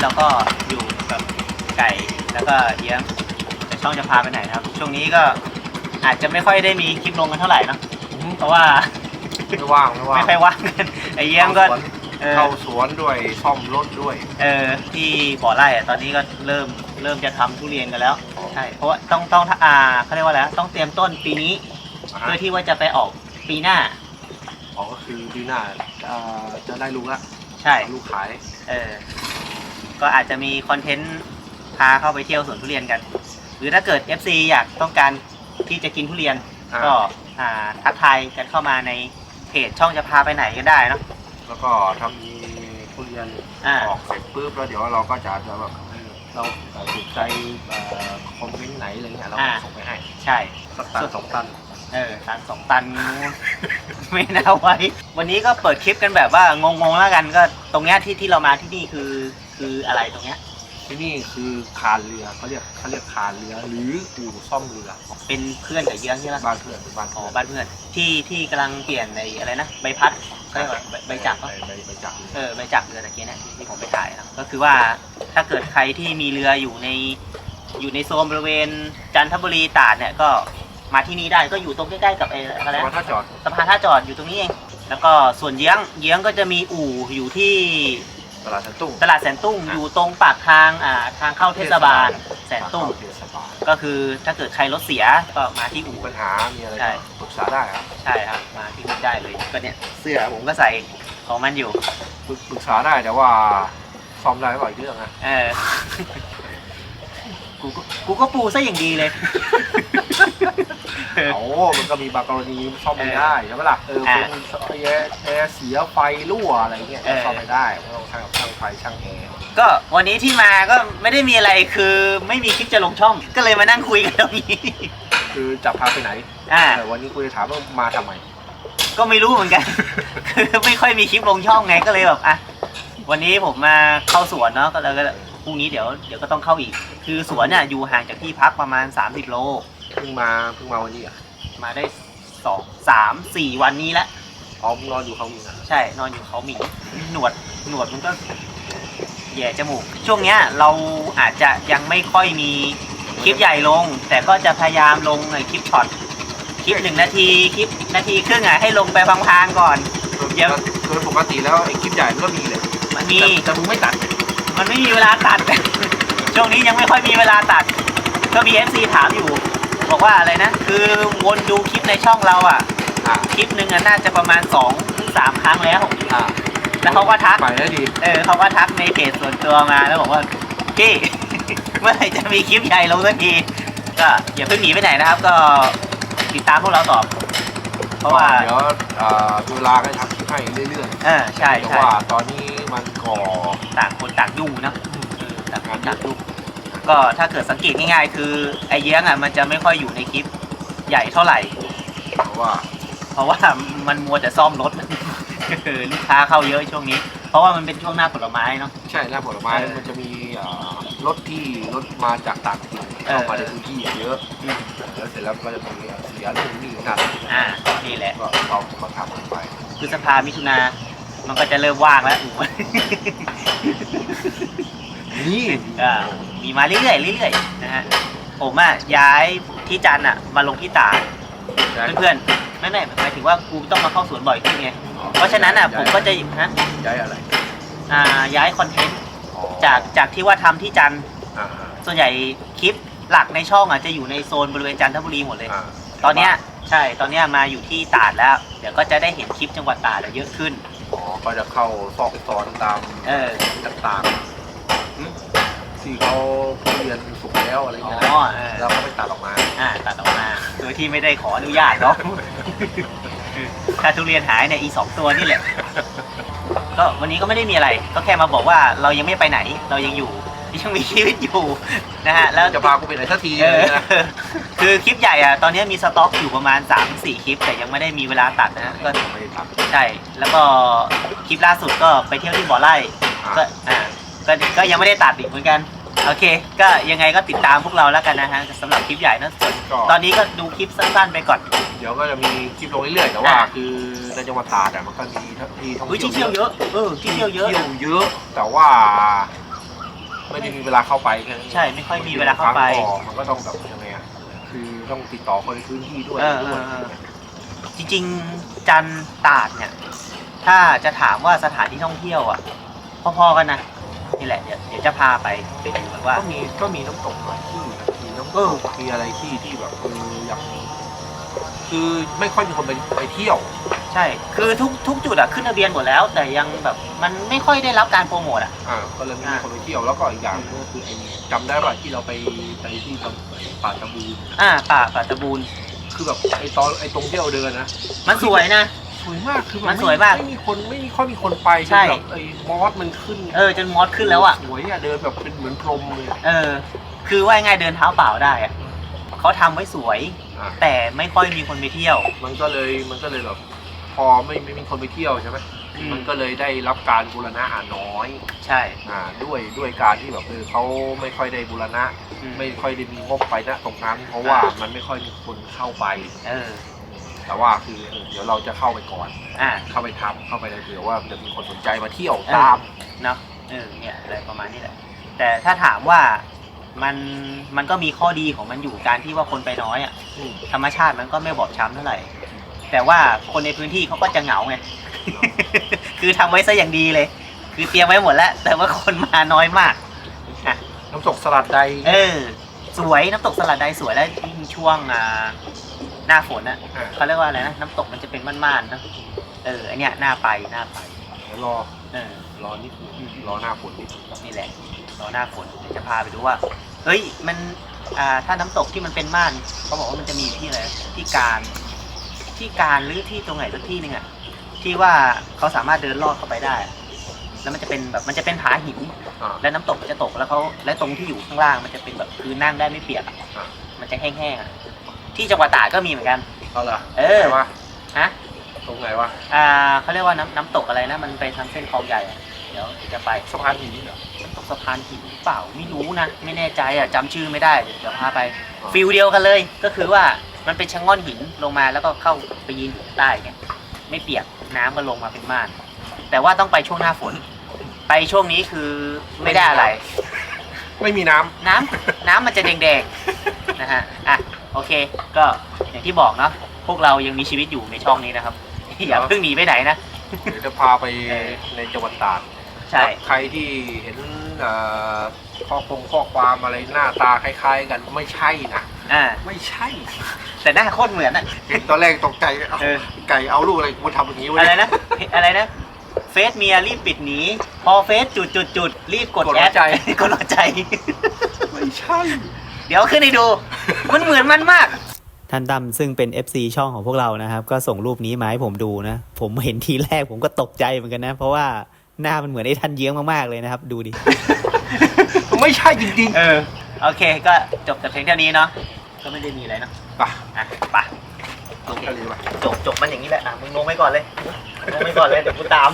เราก็อยู่กับไก่แล้วก็เลี้ยงแต่ช่องจะพาไปไหนนะครับ ช่วงนี้ก็อาจจะไม่ค่อยได้มีคลิปลงกันเท่าไหร่นะเพราะว่าไม่ว่างไม่ว่างไม่ค่อยว่างกันไอเยี่ยมก็ เออเข้าสวนด้วยซ่อมรถด้วย เออที่บ่อไร่อะตอนนี้ก็เริ่มเริ่มจะทำทุเรียนกันแล้วใช่เพราะว่าต้องต้องอ่าเขาเรียกว่าอะไรนะต้องเตรียมต้นปีนี้อ่าฮะ เพื่อที่ว่าจะไปออกปีหน้า อ๋อก็คือดีหน้าจะจะได้ลูกละใช่ ลูกขาย เออ ก็อาจจะมีคอนเทนต์พาเข้าไปเที่ยวสวนทุเรียนกัน หรือถ้าเกิด FC อยากต้องการที่จะกินทุเรียน อ่า ก็อ่าทักทายกันเข้ามาในเพจช่องจะพาไปไหนก็ได้เนอะแล้วก็ถ้ามีทุเรียนอ่า ออกเสร็จปุ๊บแล้วเดี๋ยวเราก็จะจะแบบเออเราเอ่อถูกใจเอ่อคอมเมนต์ไหนอะไรเงี้ยเราก็อ่า ส่งไปให้ใช่ สักตันสองตัน เออตันสองตัน ไม่น่าไว้ วันนี้ก็เปิดคลิปกันแบบว่างงๆแล้วกันก็ตรงเนี้ยที่ที่เรามาที่นี่คือ คืออะไรตรงเนี้ย ที่นี่คือคานเรือเขาเรียกเขาเรียกคานเรือหรืออู่ซ่อมเรือเป็นเพื่อนกับเยื้องใช่ไหมบ้านเพื่อนบ้านอ๋อเพื่อนบ้านเพื่อนที่ที่กำลังเปลี่ยนในอะไรนะใบพัดเขาเรียกว่าใบใบจักรปะ ใบใบใบจักรเออใบจักรเรือตะกี้เนะที่ที่ผมไปถ่ายนะก็คือว่าถ้าเกิดใครที่มีเรืออยู่ในอยู่ในโซนบริเวณจันทบุรีตราดเนี่ยก็มาที่นี่ได้ก็อยู่ตรงใกล้ๆกับไอ้อะไรแต่ว่านะถ้าจอดสะพานท่าจอดอยู่ตรงนี้เอง แล้วก็ส่วนเยื้องเยื้องก็จะมีอู่อยู่ที่ ตลาดชั้นตุ้ง ตลาดแสนตุ้งอยู่ตรงปากทางอ่าทางเข้าเทศบาลแสนตุ้ง เทศบาลก็คือถ้าเกิดใครรถเสียก็มาที่อู่ มีปัญหา มีอะไรใช่ ก็ปรึกษาได้ครับใช่ครับ มาที่นี่ได้เลยก็เนี่ยเสื้อผมก็ใส่ของมันอยู่ ปรึกปรึกษาได้แต่ว่าซ่อมได้หรือเปล่าอีกเรื่องนะ เออ กูก็กูก็ปูซะอย่างดีเลย โอ้มันก็มีบางกรณีซ่อมไม่ได้ใช่ไหมล่ะเอออ่าเป็นแอร์แอร์เสียไฟรั่วอะไรเงี้ยเออซ่อมไม่ได้ก็ต้องช่างช่างไฟช่างแอร์ก็วันนี้ที่มาก็ไม่ได้มีอะไรคือไม่มีคลิปจะลงช่อง ก็เลยมานั่งคุยกันตรงนี้ คือจะพาไปไหนอ่าแต่วันนี้กูจะถามว่ามาทำไม ก็ไม่รู้เหมือนกัน คือไม่ค่อยมีคลิปลงช่องไงก็เลยแบบอะ วันนี้ผมมาเข้าสวนเนาะก็เลยก็พรุ่งนี้เดี๋ยวเดี๋ยวก็ต้องเข้าอีก คือสวนเนี่ยอยู่ห่างจากที่พักประมาณ 30 โล เพิ่งมาเพิ่งมาวันนี้อะมาได้สองสามสี่วันนี้แล้ว อ๋อมึงนอนอยู่เขามีนะใช่ นอนอยู่เขาหมีหนวดหนวดมันก็แย่จมูก ช่วงเนี้ยเราอาจจะยังไม่ค่อยมีคลิปใหญ่ลง แต่ก็จะพยายามลงในคลิปช็อตคลิปหนึ่งนาทีคลิปนาทีครึ่งอะให้ลงไปพังๆก่อน เดี๋ยว โดยปกติแล้วไอ้คลิปใหญ่มันก็มีเลย มันมีแต่แต่มึงไม่ตัดมันไม่มีเวลาตัด ช่วงนี้ยังไม่ค่อยมีเวลาตัด ก็มี FC ถามอยู่ บอกว่าอะไรนะ คือวนดูคลิปในช่องเราอะ อ่าคลิปหนึ่งอะน่าจะประมาณ2ถึง3ครั้งแล้ว อ่าแล้วเขาก็ทัก ไปได้ดีเออเขาก็ทักในเพจส่วนตัวมาแล้วบอกว่าพี่ เมื่อไหร่จะมีคลิปใหญ่ลงสักทีก็อย่าเพิ่งหนีไปไหนนะครับ ก็ติดตามพวกเราต่อเพราะว่าเดี๋ยวอ่าเวลาก็ทำคลิปให้เรื่อยเออใช่ๆแต่ใช่ว่าตอนนี้ มันก่อต่างคนต่างยุ่งเนอะเออต่างคนต่างยุ่งก็ถ้าเกิดสังเกตง่ายๆ คือไอ้เยื้องอะมันจะไม่ค่อยอยู่ในคลิปใหญ่เท่าไหร่ เพราะว่าเพราะว่ามันมัวแต่ซ่อมรถเออลูกค้าเข้าเยอะช่วงนี้ เพราะว่ามันเป็นช่วงหน้าผลไม้เนาะ ใช่หน้าผลไม้เออมันจะมีอ่ารถที่รถมาจากต่างถิ่นเออ เข้ามาในพื้นที่เยอะอืมแล้วเสร็จแล้วก็จะมีเสียนู่นนี่นั่นอ่านี่แหละ ก็เรามาทำกันไปพฤษภามิถุนา มันก็จะเริ่มว่างแล้วอู๋นี่อ่ามีมาเรื่อยๆเรื่อยๆนะฮะผมอะย้ายที่จันทร์อะ มาลงที่ตราดเพื่อนๆไม่ไม่หมายถึงว่ากูต้องมาเข้าสวนบ่อยขึ้นไงเพราะฉะนั้นอะผมก็จะฮะย้ายอะไรอ่าย้ายคอนเทนต์อ๋อจากจากที่ว่าทำที่จันทร์อ่าส่วนใหญ่คลิปหลักในช่องอะจะอยู่ในโซนบริเวณจันทบุรีหมดเลยอ่าตอนเนี้ยใช่ตอนเนี้ยมาอยู่ที่ตราดแล้ว เดี๋ยวก็จะได้เห็นคลิปจังหวัดตราดอะเยอะขึ้น อ๋อก็จะเข้าซอกซอนตามเออต่างๆอืมที่เขาเรียนสุกแล้วอะไรอ๋เงี้ยนะอเออ แล้วก็ไปตัดออกมาอ่าตัดออกมาโดยที่ไม่ได้ขออนุญาตเนาะ ถ้าทุเรียนหายเนี่ยอีสองตัวนี่แหละ ก็วันนี้ก็ไม่ได้มีอะไร ก็แค่มาบอกว่าเรายังไม่ไปไหน เรายังอยู่ ยังมีชีวิตอยู่นะฮะแล้ว จะพากูไปไหนสักทีเอเลอยนะคือคลิปใหญ่อะตอนนี้มีสต็อกอยู่ประมาณ 3-4 คลิป แต่ยังไม่ได้มีเวลาตัดนะฮะก็ไม่ได้ตัดใช่ แล้วก็คลิปล่าสุดก็ไปเที่ยวที่บ่อไร่ก็อ่าก็ก็ยังไม่ได้ตัดอีกเหมือนกัน โอเค ก็ยังไงก็ติดตามพวกเราแล้วกันนะฮะสำหรับคลิปใหญ่นะส่วนก็ ตอนนี้ก็ดูคลิปสั้นๆไปก่อน เดี๋ยวก็จะมีคลิปลงเรื่อยๆแต่ว่า อ่าคือในจังหวัดตราดอะมันก็มีที่ท่องอุ้ยเที่ที่ยวเที่ยวเยอะเออที่เที่ยวเยอะ เที่ยวนะเยอะ แต่ว่า ไม่ได้มีเวลาเข้าไปแค่นั้นใช่ไม่ค่อยมีเวลาเข้าไปครั้งต่อมันก็ต้องแบบยังไงอะคือต้องติดต่อคนในพื้นที่ด้วยเออด้วยเออเออ จริงๆจันทร์ตราดเนี่ย ถ้าจะถามว่าสถานที่ท่องเที่ยวอะ พอๆกันนะนี่แหละเดี๋ยวเดี๋ยวจะพาไปไปดูกันว่า ก็มีก็มีน้ำตกหลายที่นะมีน้ำตกมีอะไรที่ที่แบบเอออย่างคือไม่ค่อยมีคนไปไปเที่ยว ใช่ คือทุกทุกจุดอะขึ้นทะเบียนหมดแล้ว แต่ยังแบบมันไม่ค่อยได้รับการโปรโมทอะ อ่าก็เลยไม่มีคนไปเที่ยวแล้วก็อีกอย่างก็คือไอ้จำได้ป่ะที่เราไปไปที่ตำป่าตะบูนอ่าป่าป่าตะบูน คือแบบไอ้ตอนไอ้ตรงที่เราเดินนะมันสวยนะ สวยมากคือมันสวยมากไม่มีคนไม่มีค่อยมีคนไปใช่จนแบบไอ้มอสมันขึ้นเออ จนมอสขึ้นแล้วอะสวยอะเดินแบบเป็นเหมือนพรหมเลยอะเออ คือว่าง่ายๆเดินเท้าเปล่าได้อะเขาทำไว้สวย อะแต่ไม่ค่อยมีคนไปเที่ยว มันก็เลยมันก็เลยแบบ พอไม่ไม่มีคนไปเที่ยวใช่ไหมอืม มันก็เลยได้รับการบูรณะอ่าน้อยใช่อ่าด้วยด้วยการที่แบบเออเขาไม่ค่อยได้บูรณะ อืมไม่ค่อยได้มีงบไปนะตรงนั้นเพราะว่ามันไม่ค่อยมีคนเข้าไป เออแต่ว่าคือเออเดี๋ยวเราจะเข้าไปก่อน อ่า เข้าไปทำเข้าไปเลยเผื่อว่าจะมีคนสนใจมาเที่ยวเออตาม เนาะเออเนี่ยอะไรประมาณนี้แหละ แต่ถ้าถามว่ามันมันก็มีข้อดีของมันอยู่การที่ว่าคนไปน้อยอะ่ะอืมธรรมชาติมันก็ไม่บอบช้ำเท่าไหร่ แต่ว่าคนในพื้นที่เขาก็จะเหงาไง คือทำไว้ซะอย่างดีเลย คือเตรียมไว้หมดแล้ว แต่ว่าคนมาน้อยมากอะน้ำตกสลัดใดเออ สวยน้ำตกสลัดใดสวยแล้วยิ่งช่วงอ่าหน้าฝนอะอะเขาเรียกว่าอะไรนะน้ำตกมันจะเป็นม่านๆนะเอออันเนี้ยน่าไปน่าไปเดี๋ยวรอเออ รอนิดนึงรอหน้าฝนนิดนึงนี่แหละรอหน้าฝนเดี๋ยวจะพาไปดูว่า เฮ้ย มัน อ่า ถ้าน้ำตกที่มันเป็นม่าน เขาบอกว่ามันจะมีที่อะไร ที่การ ที่การหรือที่ตรงไหนสักที่หนึ่งอะที่ว่าเขาสามารถเดินลอดเข้าไปได้อะแล้วมันจะเป็นแบบมันจะเป็นผาหินอ่า แล้วน้ำตกมันจะตกแล้วเขาและตรงที่อยู่ข้างล่างมันจะเป็นแบบคือนั่งได้ไม่เปียกอะอ่า มันจะแห้งๆอะที่จังหวัดตราดก็มีเหมือนกัน เอาละเออ ไหนวะฮะ ตรงไหนวะอ่าเขาเรียกว่าน้ำน้ำตกอะไรนะ มันไปทางเส้นคลองใหญ่อะเดี๋ยวจะไปสะพานหินเหรอ น้ำตกสะพานหินหรือเปล่าไม่รู้นะ ไม่แน่ใจอะจำชื่อไม่ได้เดี๋ยวเดี๋ยวพาไปฟิลเดียวกันเลย ก็คือว่า มันเป็นชะง่อนหินลงมาแล้วก็เข้าไปยืนอยู่ใต้ไงไม่เปียกน้ำก็ลงมาเป็นม่าน แต่ว่าต้องไปช่วงหน้าฝน ไปช่วงนี้คือไม่ได้อะไร ไม่มีน้ำน้ำน้ำมันจะแดงๆนะฮะอะโอเค ก็อย่างที่บอกเนาะพวกเรายังมีชีวิตอยู่ในช่องนี้นะครับอย่าเพิ่งหนีไปไหนนะเดี๋ยวจะพาไปในจังหวัดตราดใช่ใครที่เห็นเอ่อข้อคงข้อความอะไรหน้าตาคล้าย ๆ กันไม่ใช่นะ อ่า ไม่ใช่ แต่หน้าโคตรเหมือนอะ เห็นตอนแรกตกใจเอ้าเออ ไก่เอาลูกอะไรมาทำอย่างนี้วะอะไรเนี่ยนะ อะไรนะ เฟซเมียรีบปิดหนี พอเฟซจุดจุดจุดรีบกดกดแอหัดวใจกดหัวใจ ไม่ใช่ เดี๋ยวขึ้นให้ดู มันเหมือนมันมาก ท่านตั้มซึ่งเป็น FC ช่องของพวกเรานะครับ ก็ส่งรูปนี้มาให้ผมดูนะ ผมเห็นทีแรกผมก็ตกใจเหมือนกันนะ เพราะว่าหน้ามันเหมือนไอ้ท่านเยื้องมากๆเลยนะครับ ดูดิ ไม่ใช่จริงเออ โอเค ก็จบแต่เพียงเท่านี้เนาะ ก็ไม่ได้มีอะไรเนาะๆไปอะไปโอลงเคทะเลไปจบจบมันอย่างนี้แหละอะมึงลงไปก่อนเลยลงไปก่อนเลยเดี๋ยวกูตาม